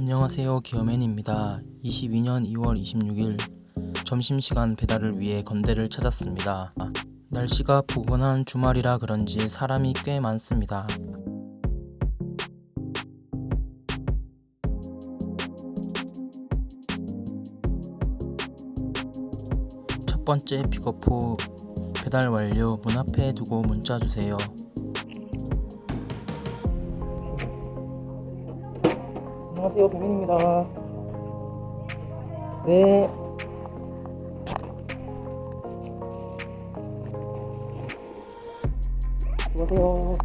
안녕하세요 기어맨입니다. 22년 2월 26일 점심시간 배달을 위해 건대를 찾았습니다. 날씨가 포근한 주말이라 그런지 사람이 꽤 많습니다. 첫 번째 픽업 후 배달 완료 문 앞에 두고 문자 주세요 안녕하세요, 배민입니다. 네. 수고하세요.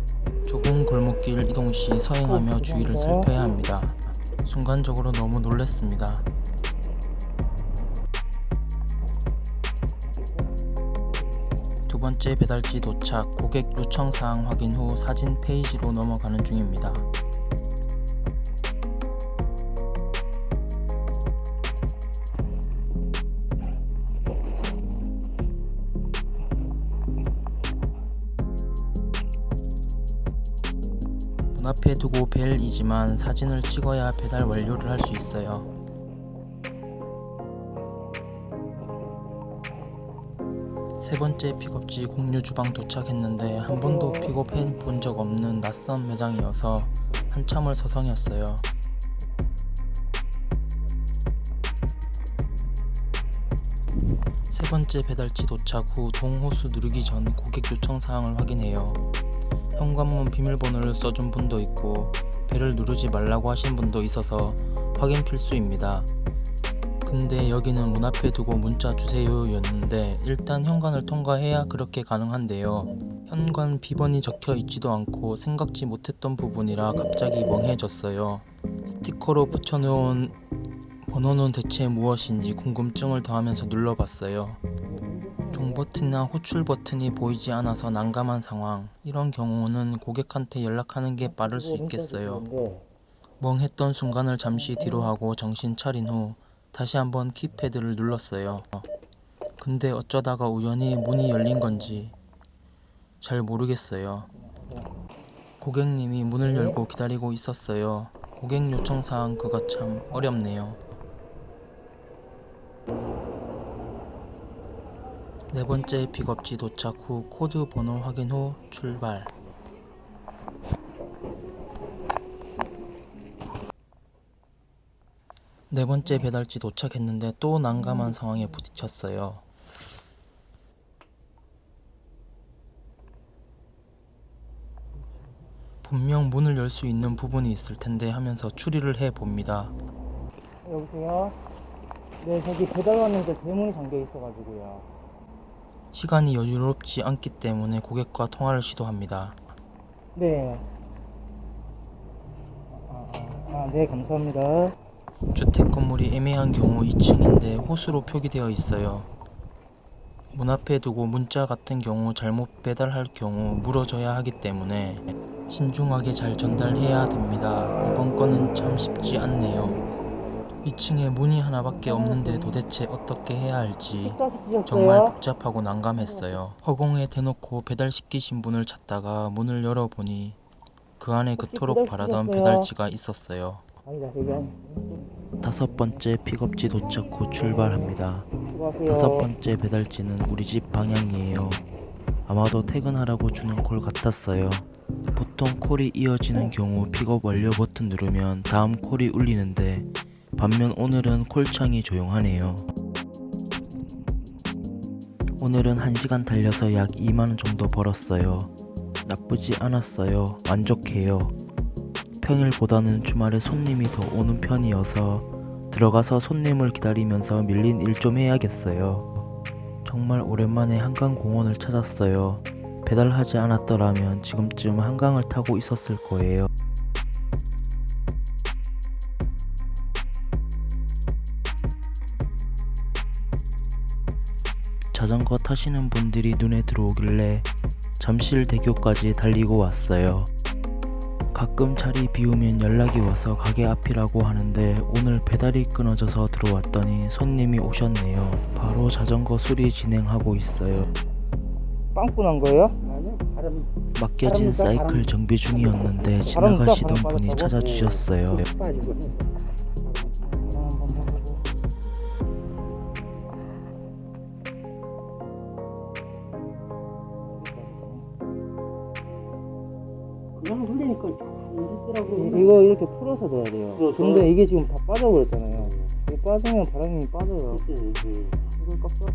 좁은 골목길 이동 시 서행하며 주위를 살펴야 합니다. 순간적으로 너무 놀랐습니다. 두 번째 배달지 도착, 고객 요청 사항 확인 후 사진 페이지로 넘어가는 중입니다. 문 앞에 두고 벨이지만 사진을 찍어야 배달 완료를 할 수 있어요. 세 번째 픽업지 공유 주방 도착했는데 한 번도 픽업해 본 적 없는 낯선 매장이어서 한참을 서성였어요. 세 번째 배달지 도착 후 동호수 누르기 전 고객 요청 사항을 확인해요. 현관문 비밀번호를 써준 분도 있고 배를 누르지 말라고 하신 분도 있어서 확인 필수입니다. 근데 여기는 문 앞에 두고 문자 주세요 였는데 일단 현관을 통과해야 그렇게 가능한데요. 현관 비번이 적혀 있지도 않고 생각지 못했던 부분이라 갑자기 멍해졌어요. 스티커로 붙여놓은 번호는 대체 무엇인지 궁금증을 더하면서 눌러봤어요. 종 버튼이나 호출 버튼이 보이지 않아서 난감한 상황. 이런 경우는 고객한테 연락하는 게 빠를 수 있겠어요. 멍했던 순간을 잠시 뒤로 하고 정신 차린 후 다시 한번 키패드를 눌렀어요. 근데 어쩌다가 우연히 문이 열린 건지 잘 모르겠어요. 고객님이 문을 열고 기다리고 있었어요. 고객 요청 사항 그거 참 어렵네요. 네 번째 픽업지 도착 후 코드 번호 확인 후 출발. 네 번째 배달지 도착했는데 또 난감한 상황에 부딪혔어요. 분명 문을 열 수 있는 부분이 있을 텐데 하면서 추리를 해 봅니다. 여보세요? 네, 저기 배달 왔는데 대문이 잠겨 있어가지고요. 시간이 여유롭지 않기 때문에 고객과 통화를 시도합니다. 네. 아, 아, 아, 네, 감사합니다. 주택 건물이 애매한 경우 2층인데 호수로 표기되어 있어요. 문 앞에 두고 문자 같은 경우 잘못 배달할 경우 물어줘야 하기 때문에 신중하게 잘 전달해야 됩니다. 이번 건은 참 쉽지 않네요. 2층에 문이 하나밖에 없는데 도대체 어떻게 해야 할지? 정말 복잡하고 난감했어요. 허공에 대놓고 배달시키신 분을 찾다가 문을 열어보니 그 안에 그토록 바라던 배달지가 있었어요. 다섯 번째 픽업지 도착 후 출발합니다. 다섯 번째 배달지는 우리 집 방향이에요. 아마도 퇴근하라고 주는 콜 같았어요. 보통 콜이 이어지는 경우 픽업 완료 버튼 누르면 다음 콜이 울리는데 반면 오늘은 콜창이 조용하네요. 오늘은 1시간 달려서 약 2만원 정도 벌었어요. 나쁘지 않았어요. 만족해요. 평일보다는 주말에 손님이 더 오는 편이어서 들어가서 손님을 기다리면서 밀린 일 좀 해야겠어요. 정말 오랜만에 한강공원을 찾았어요. 배달하지 않았더라면 지금쯤 한강을 타고 있었을 거예요. 자전거 타시는 분들이 눈에 들어오길래 잠실대교까지 달리고 왔어요. 가끔 자리 비우면 연락이 와서 가게 앞이라고 하는데 오늘 배달이 끊어져서 들어왔더니 손님이 오셨네요. 바로 자전거 수리 진행하고 있어요. 빵꾸 난 거예요? 맡겨진 사이클. 정비 중이었는데 지나가시던 바람 분이. 찾아주셨어요. 그냥 흘리니까 안 되더라고. 이거 이렇게 풀어서 넣어야 돼요. 풀어서? 근데 이게 지금 다 빠져버렸잖아요. 이게 빠지면 바람이 빠져요. 이걸 깎아.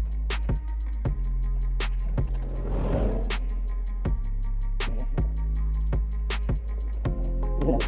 네.